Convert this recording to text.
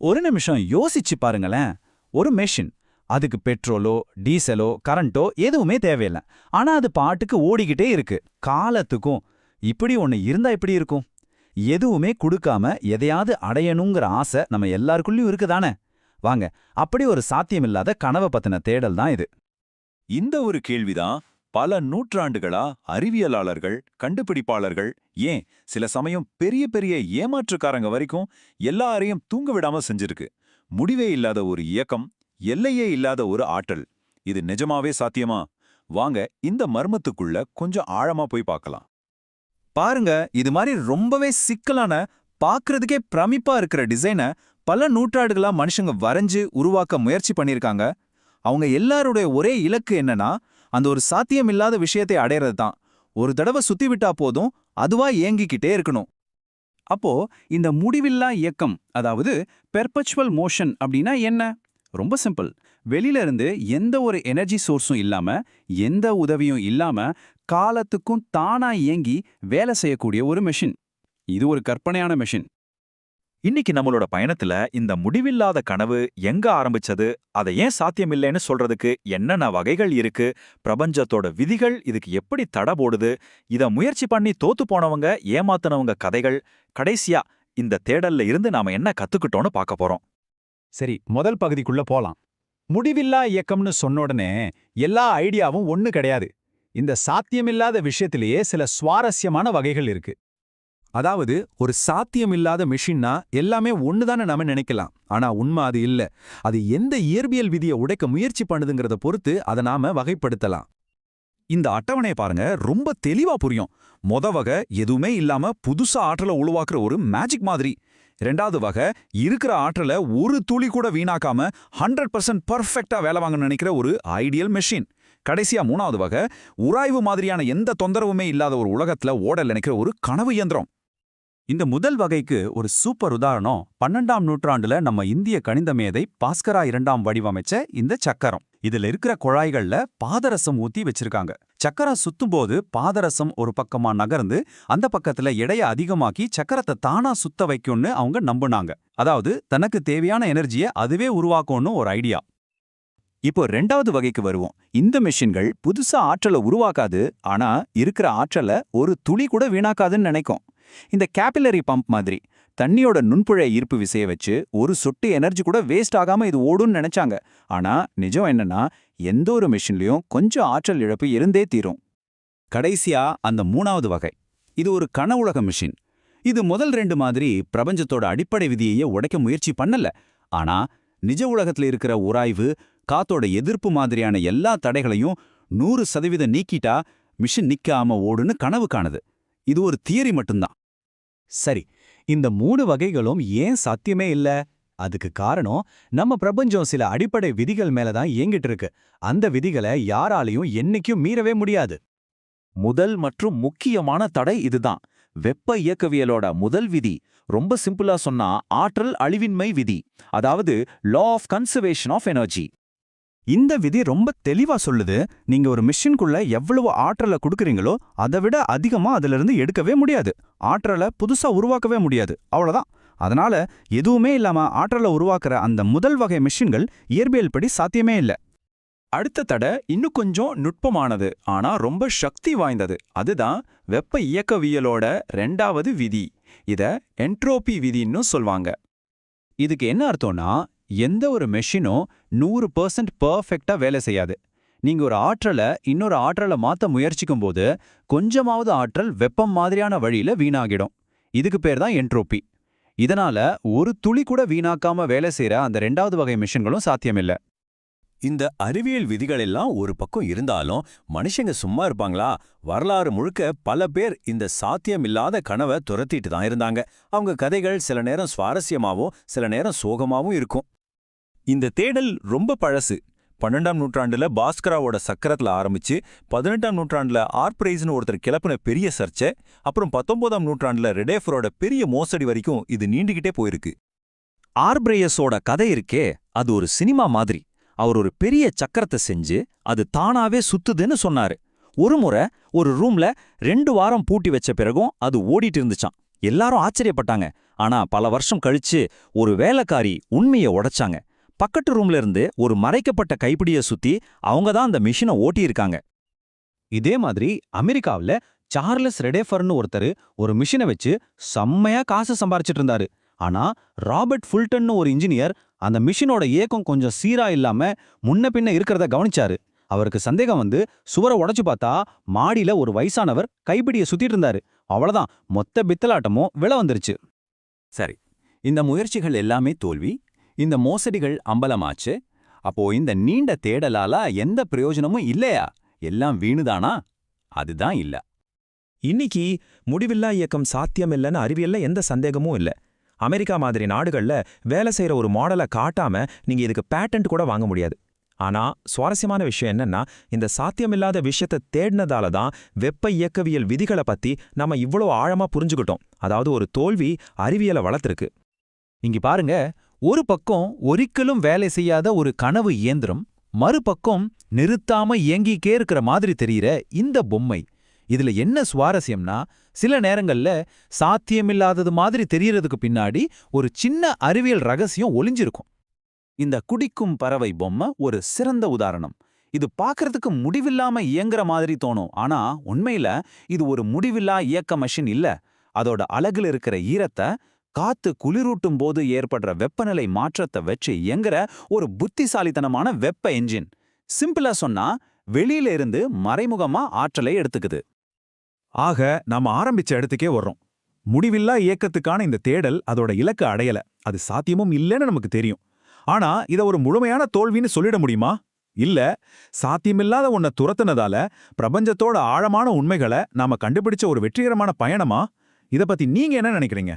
ஒரு நிமிஷம் யோசிச்சு பாருங்களேன். ஒரு மெஷின் அதுக்கு பெட்ரோலோ டீசலோ கரண்ட்டோ எதுவுமே தேவையில்லை. ஆனா அது பாட்டுக்கு ஓடிக்கிட்டே இருக்கு. காலத்துக்கும் இப்படி ஒன்னு இருந்தா எப்படி இருக்கும்? எதுவுமே கொடுக்காம எதையாவது அடையணுங்கிற ஆசை நம்ம எல்லாருக்குள்ளயும் இருக்குதானே? வாங்க அப்படி ஒரு சாத்தியமில்லாத கனவை பத்தின தேடல் தான் இது. இந்த ஒரு கேள்விதான் பல நூற்றாண்டுகளா அறிவியலாளர்கள் கண்டுபிடிப்பாளர்கள் ஏன் சில சமயம் பெரிய பெரிய ஏமாற்றுக்காரங்க வரைக்கும் எல்லாரையும் தூங்க விடாம செஞ்சிருக்கு. முடிவே இல்லாத ஒரு இயக்கம் எல்லையே இல்லாத ஒரு ஆற்றல். இது நிஜமாவே சாத்தியமா? வாங்க இந்த மர்மத்துக்குள்ள கொஞ்சம் ஆழமா போய் பார்க்கலாம். பாருங்க இது மாதிரி ரொம்பவே சிக்கலான பார்க்கறதுக்கே பிரமிப்பா இருக்கிற டிசைனை பல நூற்றாண்டுகளா மனுஷங்க வரைஞ்சு உருவாக்க முயற்சி பண்ணிருக்காங்க அவங்க எல்லாருடைய ஒரே இலக்கு என்னன்னா அந்த ஒரு சாத்தியமில்லாத விஷயத்தை அடையிறது தான் ஒரு தடவை சுத்தி விட்டா போதும் அதுவா இயங்கிக்கிட்டே இருக்கணும். அப்போ இந்த முடிவில்லா இயக்கம் அதாவது பெர்பச்சுவல் மோஷன் அப்படின்னா என்ன? ரொம்ப சிம்பிள் வெளியிலிருந்து எந்த ஒரு எனர்ஜி சோர்ஸும் இல்லாம எந்த உதவியும் இல்லாம காலத்துக்கும் தானா இயங்கி வேலை செய்யக்கூடிய ஒரு மெஷின் இது ஒரு கற்பனையான மெஷின் இன்னைக்கு நம்மளோட பயணத்துல இந்த முடிவில்லாத கனவு எங்க ஆரம்பிச்சது? அதை ஏன் சாத்தியமில்லைன்னு சொல்றதுக்கு என்னென்ன வகைகள் இருக்கு? பிரபஞ்சத்தோட விதிகள் இதுக்கு எப்படி தட போடுது? இத முயற்சி பண்ணி தோத்து போனவங்க ஏமாத்துனவங்க கதைகள் கடைசியா இந்த தேடல்ல இருந்து நாம என்ன கத்துக்கிட்டோம்னு பார்க்க போறோம். சரி முதல் பகுதிக்குள்ள போலாம். முடிவில்லா இயக்கம்னு சொன்ன உடனே எல்லா ஐடியாவும் ஒண்ணு கிடையாது. இந்த சாத்தியமில்லாத விஷயத்திலேயே சில சுவாரஸ்யமான வகைகள் இருக்கு. அதாவது ஒரு சாத்தியமில்லாத மிஷின்னா எல்லாமே ஒண்ணுதானே நாம நினைக்கலாம். ஆனா உண்மை அது இல்ல. அது எந்த இயற்பியல் விதியை உடைக்க முயற்சி பண்ணுதுங்கிறத பொறுத்து அதை நாம வகைப்படுத்தலாம். இந்த அட்டவணையை பாருங்க ரொம்ப தெளிவா புரியும். மொத வகை எதுவுமே இல்லாம புதுசா ஆற்றலை உருவாக்குற ஒரு மேஜிக் மாதிரி. ரெண்டாவது வகை இருக்கிற ஆற்றலை ஒரு துளி கூட வீணாக்காம ஹண்ட்ரட் பர்சன்ட் பர்ஃபெக்டா வேலை வாங்க நினைக்கிற ஒரு ஐடியல் மெஷின் கடைசியா மூணாவது வகை உராய்வு மாதிரியான எந்த தொந்தரவுமே இல்லாத ஒரு உலகத்துல ஓடல் நினைக்கிற ஒரு கனவு இயந்திரம். இந்த முதல் வகைக்கு ஒரு சூப்பர் உதாரணம் பன்னெண்டாம் நூற்றாண்டுல நம்ம இந்திய கணித மேதை பாஸ்கரா இரண்டாம் வடிவமைச்ச இந்த சக்கரம். இதுல இருக்கிற குழாய்கள்ல பாதரசம் ஊத்தி வச்சிருக்காங்க. சக்கரம் சுத்தும்போது பாதரசம் ஒரு பக்கமா நகர்ந்து அந்த பக்கத்துல எடைய அதிகமாக்கி சக்கரத்தை தானா சுத்த வைக்கும்னு அவங்க நம்புனாங்க. அதாவது தனக்கு தேவையான எனர்ஜியை அதுவே உருவாக்கும்னு ஒரு ஐடியா. இப்போ ரெண்டாவது வகைக்கு வருவோம். இந்த மெஷின்கள் புதுசா ஆற்றலை உருவாக்காது ஆனா இருக்கிற ஆற்றலை ஒரு துளி கூட வீணாக்காதுன்னு நினைக்கும். இந்த கேபிலரி பம்ப் மாதிரி தண்ணியோட நுண்புழை ஈர்ப்பு விசைய வச்சு ஒரு சொட்டு எனர்ஜி கூட வேஸ்ட் ஆகாம இது ஓடும்னு நினைச்சாங்க. ஆனா நிஜம் என்னன்னா எந்த ஒரு மிஷின்லயும் கொஞ்சம் ஆற்றல் இழப்பு இருந்தே தீரும். கடைசியா அந்த மூணாவது வகை. இது ஒரு கனவுலக மிஷின் இது முதல் ரெண்டு மாதிரி பிரபஞ்சத்தோட அடிப்படை விதியையே உடைக்க முயற்சி பண்ணல. ஆனா நிஜ உலகத்துல இருக்கிற உராய்வு காத்தோட எதிர்ப்பு மாதிரியான எல்லா தடைகளையும் நூறு சதவீதம் நீக்கிட்டா மிஷின் நிக்காம ஓடுன்னு கனவு காணுது. இது ஒரு தியரி மட்டும்தான். சரி இந்த மூணு வகைகளும் ஏன் சாத்தியமே இல்ல? அதுக்கு காரணம் நம்ம பிரபஞ்சம் சில அடிப்படை விதிகள் மேல தான் இயங்கிட்டு இருக்கு. அந்த விதிகளை யாராலையும் என்னைக்கும் மீறவே முடியாது. முதல் மற்றும் முக்கியமான தடை இதுதான். வெப்ப இயக்கவியலோட முதல் விதி ரொம்ப சிம்பிளா சொன்னா ஆற்றல் அழிவின்மை விதி. அதாவது law of conservation of energy இந்த விதி ரொம்ப தெளிவா சொல்லுது. நீங்க ஒரு மிஷின்குள்ள எவ்வளவு ஆற்றலை கொடுக்குறீங்களோ அதை விட அதிகமா அதிலிருந்து எடுக்கவே முடியாது. ஆற்றலை புதுசா உருவாக்கவே முடியாது. அவ்வளவுதான். அதனால எதுவுமே இல்லாம ஆற்றலை உருவாக்குற அந்த முதல் வகை மிஷின்கள் இயற்பியல் படி சாத்தியமே இல்ல. அடுத்த தடை இன்னும் கொஞ்சம் நுட்பமானது ஆனா ரொம்ப சக்தி வாய்ந்தது. அதுதான் வெப்ப இயக்கவியலோட ரெண்டாவது விதி. இத என்ட்ரோபி விதின்னு சொல்வாங்க. இதுக்கு என்ன அர்த்தம்னா எந்த ஒரு மெஷினும் நூறு பர்சன்ட் பர்ஃபெக்டாக வேலை செய்யாது. நீங்க ஒரு ஆற்றலை இன்னொரு ஆற்றலை மாத்த முயற்சிக்கும் போது கொஞ்சமாவது ஆற்றல் வெப்பம் மாதிரியான வழியில் வீணாகிடும். இதுக்கு பேர் தான் என்ட்ரோபி இதனால ஒரு துளி கூட வீணாக்காம வேலை செய்யற அந்த ரெண்டாவது வகை மிஷின்களும் சாத்தியமில்லை. இந்த அறிவியல் விதிகள் எல்லாம் ஒரு பக்கம் இருந்தாலும் மனுஷங்க சும்மா இருப்பாங்களா? வரலாறு முழுக்க பல பேர் இந்த சாத்தியமில்லாத கனவை துரத்திட்டு தான் இருந்தாங்க. அவங்க கதைகள் சில நேரம் சுவாரஸ்யமாகவும் சில நேரம் சோகமாவும் இருக்கும். இந்த தேடல் ரொம்ப பழசு. பன்னெண்டாம் நூற்றாண்டுல பாஸ்கராவோட சக்கரத்துல ஆரம்பிச்சு பதினெட்டாம் நூற்றாண்டுல ஆர்பிரைஸ்னு ஒருத்தர் கிளப்பின பெரிய சர்ச்சை அப்புறம் பத்தொன்பதாம் நூற்றாண்டுல ரெடேஃபரோட பெரிய மோசடி வரைக்கும் இது நீண்டுகிட்டே போயிருக்கு. ஆர்பிரேயஸோட கதை இருக்கே அது ஒரு சினிமா மாதிரி. அவர் ஒரு பெரிய சக்கரத்தை செஞ்சு அது தானாவே சுத்துதுன்னு சொன்னாரு. ஒரு முறை ஒரு ரூம்ல ரெண்டு வாரம் பூட்டி வச்ச பிறகும் அது ஓடிட்டு இருந்துச்சான் எல்லாரும் ஆச்சரியப்பட்டாங்க. ஆனா பல வருஷம் கழிச்சு ஒரு வேலைக்காரி உண்மையை உடைச்சாங்க. பக்கத்து ரூம்ல இருந்து ஒரு மறைக்கப்பட்ட கைப்பிடிய சுத்தி அவங்க தான் அந்த மிஷினை ஓட்டியிருக்காங்க. இதே மாதிரி அமெரிக்காவுல சார்லஸ் ரெடேஃபர்னு ஒருத்தர் ஒரு மிஷினை வச்சு செம்மையா காசு சம்பாரிச்சிட்டு இருந்தாரு. ஆனா ராபர்ட் ஃபுல்டன்னு ஒரு இன்ஜினியர் அந்த மிஷினோட இயக்கம் கொஞ்சம் சீரா இல்லாம முன்ன பின்ன இருக்கிறத கவனிச்சாரு. அவருக்கு சந்தேகம் வந்து சுவரை உடைச்சு பார்த்தா மாடியில ஒரு வயசானவர் கைப்பிடியை சுத்திட்டு இருந்தாரு. அவ்வளவுதான். மொத்த பித்தலாட்டமும் விலை வந்துருச்சு. சரி. இந்த முயற்சிகள் எல்லாமே தோல்வி. இந்த மோசடிகள் அம்பலமாச்சு. அப்போ இந்த நீண்ட தேடலால எந்த பிரயோஜனமும் இல்லையா? எல்லாம் வீணுதானா? அதுதான் இல்ல. இன்னைக்கு முடிவில்லா இயக்கம் சாத்தியம் இல்லைன்னு அறிவியல்ல எந்த சந்தேகமும் இல்ல. அமெரிக்கா மாதிரி நாடுகள்ல வேலை செய்யற ஒரு மாடலை காட்டாம நீங்க இதுக்கு பேட்டன்ட் கூட வாங்க முடியாது. ஆனா சுவாரஸ்யமான விஷயம் என்னன்னா இந்த சாத்தியமில்லாத விஷயத்தை தேடினதால தான் வெப்ப இயக்கவியல் விதிகளை பத்தி நாம இவ்வளோ ஆழமா புரிஞ்சுக்கிட்டோம். அதாவது ஒரு தோல்வி அறிவியலை வளர்த்திருக்கு. இங்க பாருங்க ஒரு பக்கம் ஒரிக்கலும் வேலை செய்யாத ஒரு கனவு இயந்திரம் மறுபக்கம் நிறுத்தாம இயங்கிக்கே இருக்கிற மாதிரி தெரியிற இந்த பொம்மை. இதுல என்ன சுவாரஸ்யம்னா சில நேரங்கள்ல சாத்தியமில்லாதது மாதிரி தெரியறதுக்கு பின்னாடி ஒரு சின்ன அறிவியல் ரகசியம் ஒளிஞ்சிருக்கும். இந்த குடிக்கும் பறவை பொம்மை ஒரு சிறந்த உதாரணம். இது பார்க்கறதுக்கு முடிவில்லாம இயங்குற மாதிரி தோணும். ஆனா உண்மையில இது ஒரு முடிவில்லா இயக்க மெஷின் இல்ல. அதோட அழகுல இருக்கிற ஈரத்தை காத்து குளிரூட்டும் போது ஏற்படுற வெப்பநிலை மாற்றத்தை வச்சு இயங்குற ஒரு புத்திசாலித்தனமான வெப்ப என்ஜின் சிம்பிளா சொன்னா வெளியில இருந்து மறைமுகமா ஆற்றலை எடுத்துக்குது. ஆக நாம ஆரம்பிச்ச இடத்துக்கே வர்றோம். முடிவில்லா இயக்கத்துக்கான இந்த தேடல் அதோட இலக்க அடையல. அது சாத்தியமும் இல்லைன்னு நமக்கு தெரியும். ஆனா இத ஒரு முழுமையான தோல்வின்னு சொல்லிட முடியுமா? இல்ல சாத்தியமில்லாத ஒன்ன துரத்துனதால பிரபஞ்சத்தோட ஆழமான உண்மைகளை நாம கண்டுபிடிச்ச ஒரு வெற்றிகரமான பயணமா? இத பத்தி நீங்க என்ன நினைக்கிறீங்க?